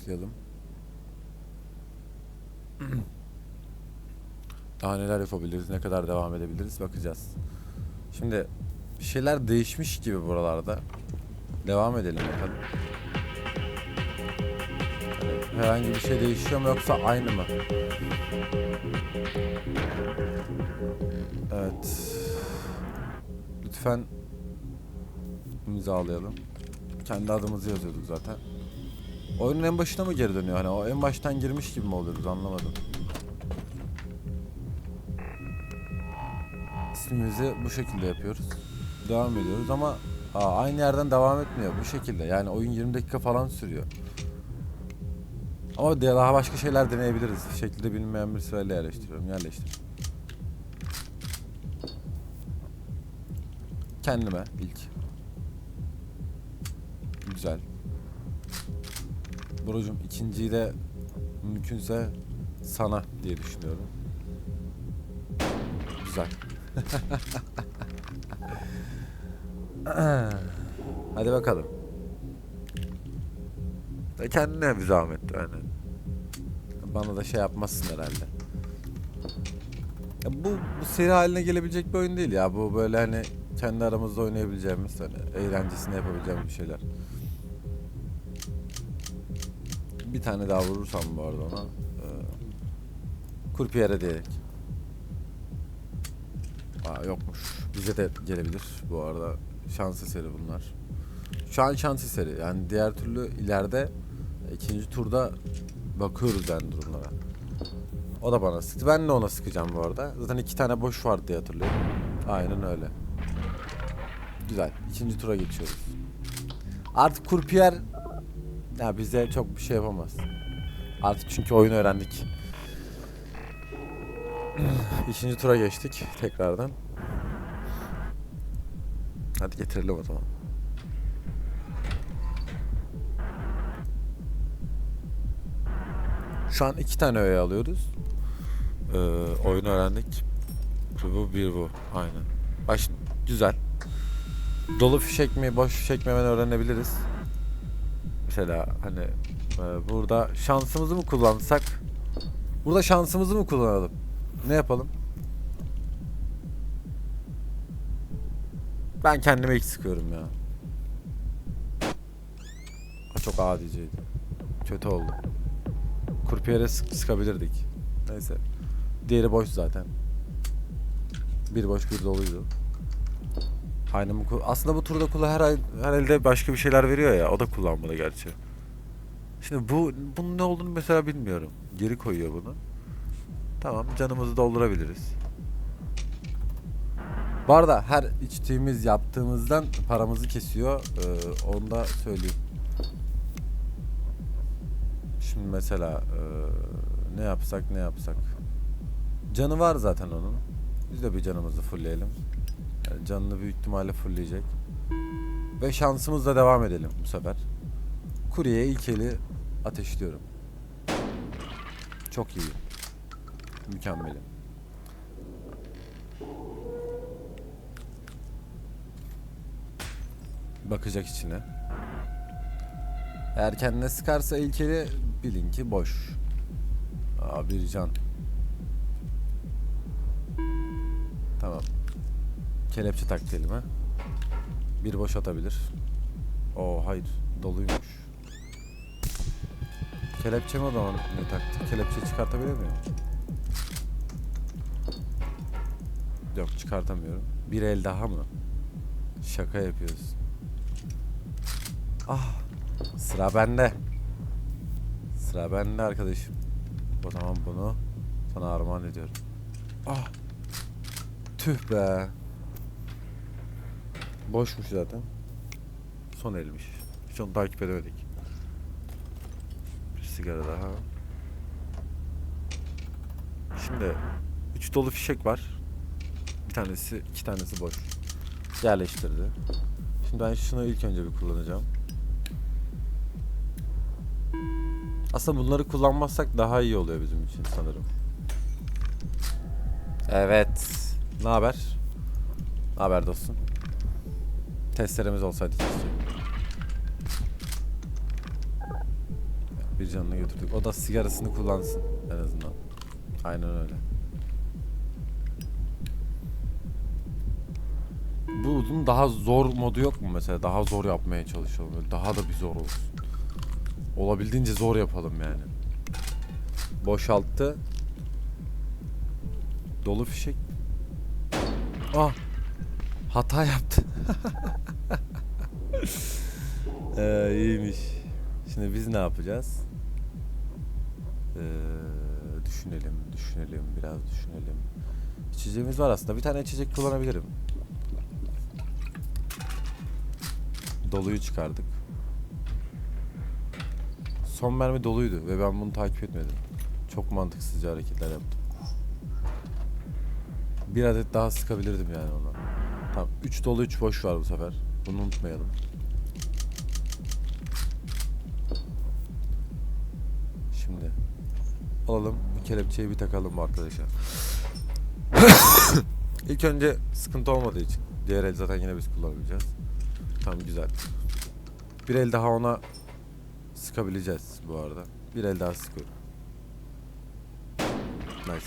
Tıklayalım. Daha neler yapabiliriz, ne kadar devam edebiliriz bakacağız. Şimdi bir şeyler değişmiş gibi buralarda. Devam edelim bakalım. Herhangi bir şey değişiyor mu yoksa aynı mı? Evet. Lütfen imzalayalım. Kendi adımızı yazıyorduk zaten. Oyunun en başına mı geri dönüyor? Hani o en baştan girmiş gibi mi oluyoruz anlamadım. İsmimizi bu şekilde yapıyoruz. Devam ediyoruz ama aa, aynı yerden devam etmiyor bu şekilde. Yani oyun 20 dakika falan sürüyor. Ama daha başka şeyler deneyebiliriz. Şekilde bilinmeyen bir sırayla yerleştiriyorum. Yerleştir. Kendime ilk. Güzel. Buracım ikinciyi de mümkünse sana diye düşünüyorum. Güzel. Hadi bakalım. E kendine bir zahmet yani. Bana da şey yapmazsın herhalde. Ya bu, bu seri haline gelebilecek bir oyun değil ya. Bu böyle hani kendi aramızda oynayabileceğimiz hani eğlencesini yapabileceğimiz bir şeyler. Bir tane daha vurursam bu arada ona. E, kurpiyere diyerek. Aa yokmuş. Bize de gelebilir bu arada. Şans eseri bunlar. Şu an şans eseri. Yani diğer türlü ileride ikinci turda bakıyoruz yani durumlara. O da bana sıktı. Ben de ona sıkacağım bu arada. Zaten iki tane boş vardı diye hatırlıyorum. Aynen öyle. Güzel. İkinci tura geçiyoruz. Artık kurpiyer ya bize çok bir şey yapamaz. Artık çünkü oyunu öğrendik. İkinci tura geçtik tekrardan. Hadi getirelim o zaman. Şu an iki tane öğe alıyoruz. Ee, oyunu öğrendik. Bu, bu bir bu. Aynen. Baş güzel. Dolu fişek mi, boş fişek mi öğrenebiliriz. Mesela hani e, burada şansımızı mı kullansak? Burada şansımızı mı kullanalım? Ne yapalım? Ben kendime ilk sıkıyorum ya. Çok adiceydi. Kötü oldu. Kurpiyere sık sıkabilirdik. Neyse. Diğeri boş zaten. Bir boş bir doluydu. Aynı mı? ku- Aslında bu turda kula her, her elde başka bir şeyler veriyor ya. O da kullanmalı gerçi. Şimdi bu bunun ne olduğunu mesela bilmiyorum. Geri koyuyor bunu. Tamam canımızı doldurabiliriz. Bu arada her içtiğimiz yaptığımızdan paramızı kesiyor. Ee, onu da söyleyeyim. Şimdi mesela ee, ne yapsak ne yapsak. Canı var zaten onun. Biz de bir canımızı fullleyelim. Yani canını büyük ihtimalle fullleyecek. Ve şansımızla devam edelim bu sefer. Kuryeye ilk eli ateşliyorum. Çok iyi. Mükemmelim. Bakacak içine. Eğer kendine sıkarsa ilk eli bilin ki boş. Aa bir can. Kelepçe taktı elime. Bir boş atabilir. Oo hayır. Doluymuş. Kelepçe mi o zaman ne taktı? Kelepçe çıkartabilir miyim? Yok çıkartamıyorum. Bir el daha mı? Şaka yapıyorsun. Ah. Sıra bende. Sıra bende arkadaşım. O zaman bunu sana armağan ediyorum. Ah. Tüh be. Boşmuş zaten. Son elmiş. Hiç onu takip edemedik. Bir sigara daha. Şimdi üç dolu fişek var. Bir tanesi, iki tanesi boş. Yerleştirdi. Şimdi ben şunu ilk önce bir kullanacağım. Aslında bunları kullanmazsak daha iyi oluyor bizim için sanırım. Evet. Ne haber? Ne haber dostum? Testlerimiz olsaydı. Bir canını götürdük. O da sigarasını kullansın en azından. Aynen öyle. Bunun daha zor modu yok mu mesela? Daha zor yapmaya çalışalım. Daha da bir zor olsun. Olabildiğince zor yapalım yani. Boşalttı. Dolu fişek. Ah. Hata yaptı. ee, iyiymiş. Şimdi biz ne yapacağız? Ee, düşünelim, düşünelim, biraz düşünelim. İçeceğimiz var aslında. Bir tane içecek kullanabilirim. Doluyu çıkardık. Son mermi doluydu ve ben bunu takip etmedim. Çok mantıksızca hareketler yaptım. Bir adet daha sıkabilirdim yani ona. Tamam 3 dolu 3 boş var bu sefer. Bunu unutmayalım. Alalım kelepçeyi bir takalım bu arkadaşa. İlk önce sıkıntı olmadığı için diğer el zaten yine biz kullanabileceğiz. Tamam güzel. Bir el daha ona sıkabileceğiz bu arada. Bir el daha sıkıyorum. Nice.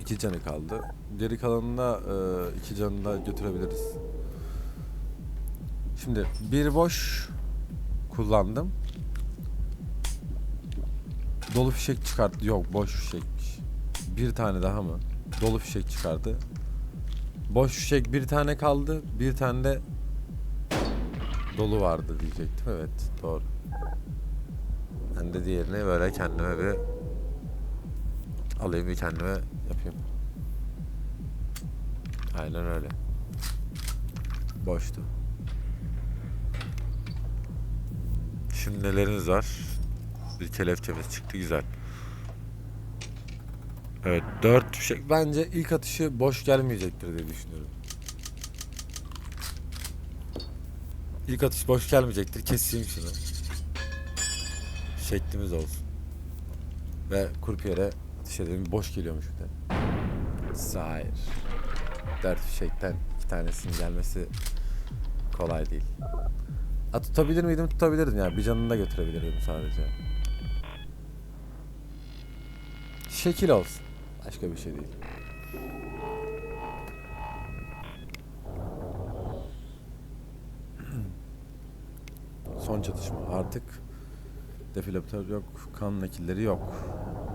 İki canı kaldı. Geri kalanında e, iki canını da götürebiliriz. Şimdi bir boş kullandım. Dolu fişek çıkarttı. Yok boş fişekmiş. Bir tane daha mı? Dolu fişek çıkardı. Boş fişek bir tane kaldı. Bir tane de dolu vardı diyecektim. Evet doğru. Ben de diğerini böyle kendime bir alayım bir kendime yapayım. Aynen öyle. Boştu. Şimdi neleriniz var? Bir kelepçemiz çıktı güzel. Evet dört şey. Bence ilk atışı boş gelmeyecektir diye düşünüyorum. İlk atış boş gelmeyecektir. Keseyim şunu. Şeklimiz olsun. Ve kurpiyere atış edelim. Boş geliyormuş bir de. Hayır. Dört fişekten iki tanesinin gelmesi kolay değil. A, tutabilir miydim? Tutabilirdim ya. Bir canını da götürebilirdim sadece. Şekil olsun. Başka bir şey değil. Son çatışma. Artık defilatör yok, kan nakilleri yok.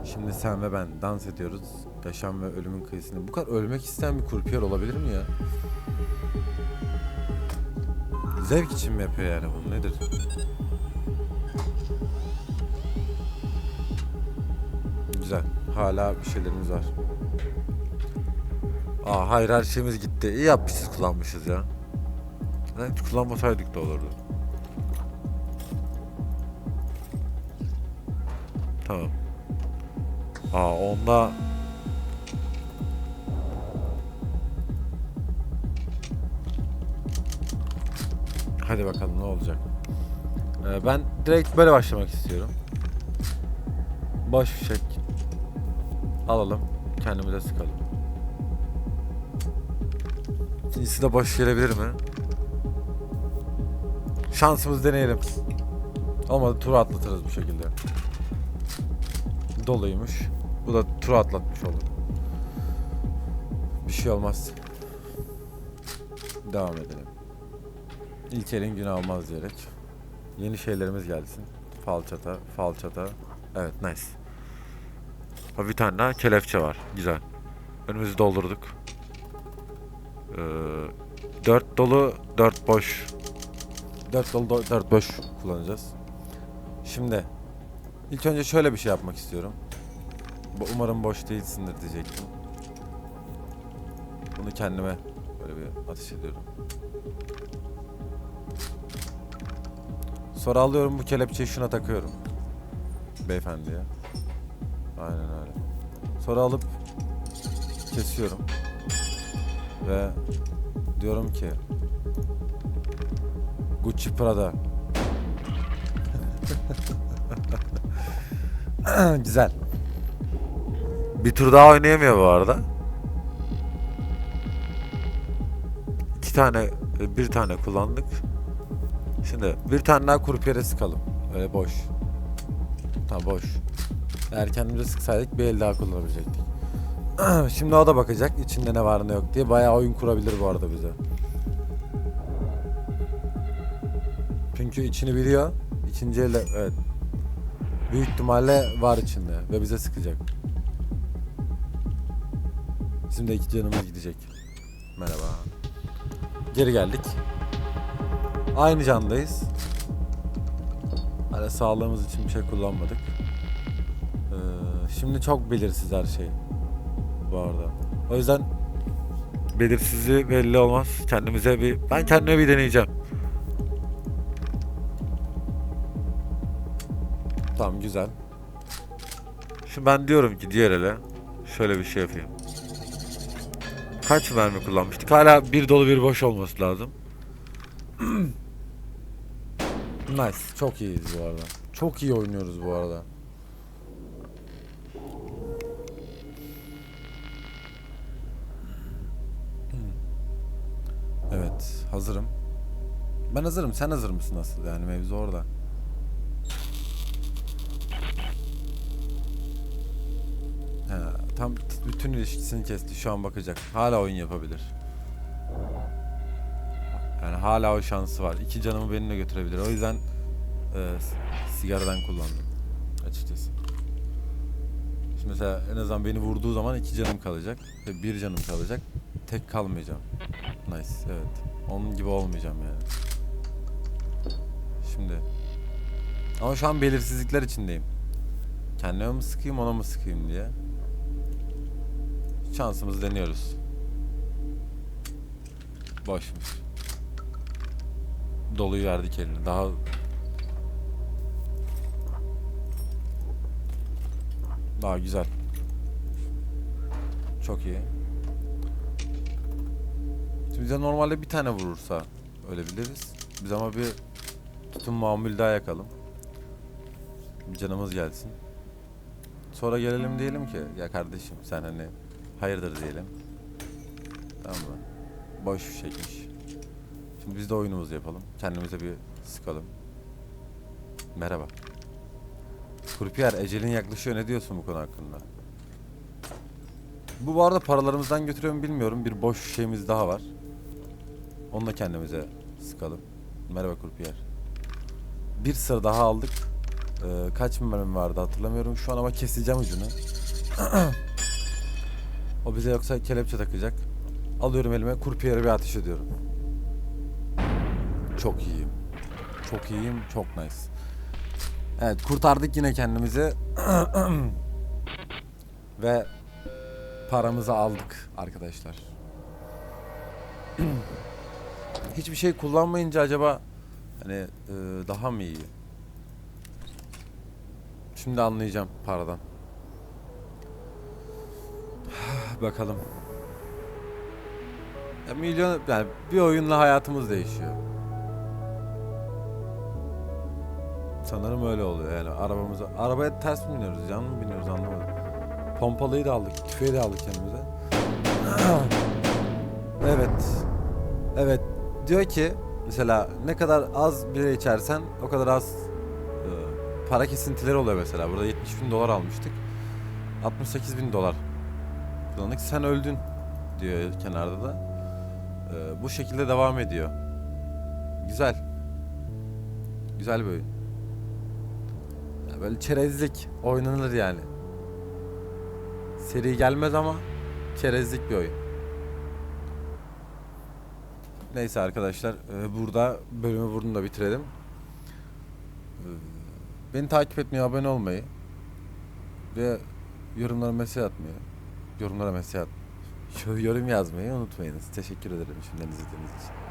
Şimdi sen ve ben dans ediyoruz. Yaşam ve ölümün kıyısında. Bu kadar ölmek isteyen bir kurpiyer olabilir mi ya? Zevk için mi yapıyor yani bunu? Nedir? Hala bir şeylerimiz var. Aa hayır her şeyimiz gitti. İyi yapmışız kullanmışız ya. Hiç kullanmasaydık da olurdu. Tamam. Aa onda Hadi bakalım ne olacak. Ee, ben direkt böyle başlamak istiyorum. Boş fişek. Alalım. Kendimize sıkalım. İkincisi de boş gelebilir mi? Şansımız deneyelim. Olmadı turu atlatırız bu şekilde. Doluymuş. Bu da turu atlatmış oldu. Bir şey olmaz. Devam edelim. İlk elin günü almaz diyerek. Yeni şeylerimiz gelsin. Falçata, falçata. Evet nice. Ha, bir tane daha kelepçe var. Güzel. Önümüzü doldurduk. Ee, 4 dolu, 4 boş. 4 dolu, 4 boş kullanacağız. Şimdi ilk önce şöyle bir şey yapmak istiyorum. Umarım boş değilsindir diyecektim. Bunu kendime böyle bir ateş ediyorum. Sonra alıyorum bu kelepçeyi şuna takıyorum. Beyefendiye. Aynen öyle. Sonra alıp kesiyorum. Ve diyorum ki Gucci Prada. Güzel. Bir tur daha oynayamıyor bu arada. İki tane, bir tane kullandık. Şimdi bir tane daha kurpiyere sıkalım. Öyle boş. Ha boş. Eğer kendimize sıksaydık bir el daha kullanabilecektik. Şimdi o da bakacak içinde ne var ne yok diye. Bayağı oyun kurabilir bu arada bize. Çünkü içini biliyor. İkinci elde evet. Büyük ihtimalle var içinde ve bize sıkacak. Bizim de iki canımız gidecek. Merhaba. Geri geldik. Aynı candayız. Hala sağlığımız için bir şey kullanmadık. Ee, şimdi çok belirsiz her şey. Bu arada. O yüzden belirsizliği belli olmaz. Kendimize bir ben kendime bir deneyeceğim. Tamam güzel. Şimdi ben diyorum ki diğer ele şöyle bir şey yapayım. Kaç mermi kullanmıştık? Hala bir dolu bir boş olması lazım. nice. Çok iyiyiz bu arada. Çok iyi oynuyoruz bu arada. Hazırım. Ben hazırım. Sen hazır mısın asıl? Yani mevzu orada. He, tam bütün ilişkisini kesti. Şu an bakacak. Hala oyun yapabilir. Yani hala o şansı var. İki canımı benimle götürebilir. O yüzden e, sigaradan kullandım. Açıkçası. Şimdi mesela en azından beni vurduğu zaman iki canım kalacak. Ve bir canım kalacak. Tek kalmayacağım. Nice. Evet. Onun gibi olmayacağım yani. Şimdi. Ama şu an belirsizlikler içindeyim. Kendime mi sıkayım ona mı sıkayım diye. Şansımızı deniyoruz. Boşmuş. Doluyu verdik eline. Daha Daha güzel. Çok iyi. Şimdi bize normalde bir tane vurursa ölebiliriz. Biz ama bir tutun mamul daha yakalım. Canımız gelsin. Sonra gelelim diyelim ki ya kardeşim sen hani hayırdır diyelim. Tamam mı? Boş bir şeymiş. Şimdi biz de oyunumuzu yapalım. Kendimize bir sıkalım. Merhaba. Kurpiyer ecelin yaklaşıyor ne diyorsun bu konu hakkında? Bu bu arada paralarımızdan götürüyor mu bilmiyorum. Bir boş şeyimiz daha var. Onu da kendimize sıkalım. Merhaba Kurpiyer. Bir sıra daha aldık. Ee, kaç mermi vardı hatırlamıyorum şu an ama keseceğim ucunu. o bize yoksa kelepçe takacak. Alıyorum elime kurpiyere bir ateş ediyorum. Çok iyiyim. Çok iyiyim. Çok nice. Evet kurtardık yine kendimizi. Ve paramızı aldık arkadaşlar. Hiçbir şey kullanmayınca acaba hani e, daha mı iyi? Şimdi anlayacağım paradan. Bakalım. Ya milyon yani bir oyunla hayatımız değişiyor. Sanırım öyle oluyor yani arabamıza. Arabaya ters mi biniyoruz, yan mı biniyoruz anlamadım. Pompalıyı da aldık, tüfeği de aldık kendimize. evet. Evet. Diyor ki mesela ne kadar az bira içersen o kadar az e, para kesintileri oluyor mesela. Burada 70 bin dolar almıştık. 68 bin dolar kullandık. Sen öldün diyor kenarda da. E, bu şekilde devam ediyor. Güzel. Güzel bir oyun. Ya böyle çerezlik oynanır yani. Seri gelmez ama çerezlik bir oyun. Neyse arkadaşlar e, burada bölümü da bitirelim. E, Beni takip etmeyi, abone olmayı ve yorumlara mesaj atmayı, yorumlara mesaj at, yorum yazmayı unutmayınız. Teşekkür ederim şimdiden izlediğiniz için.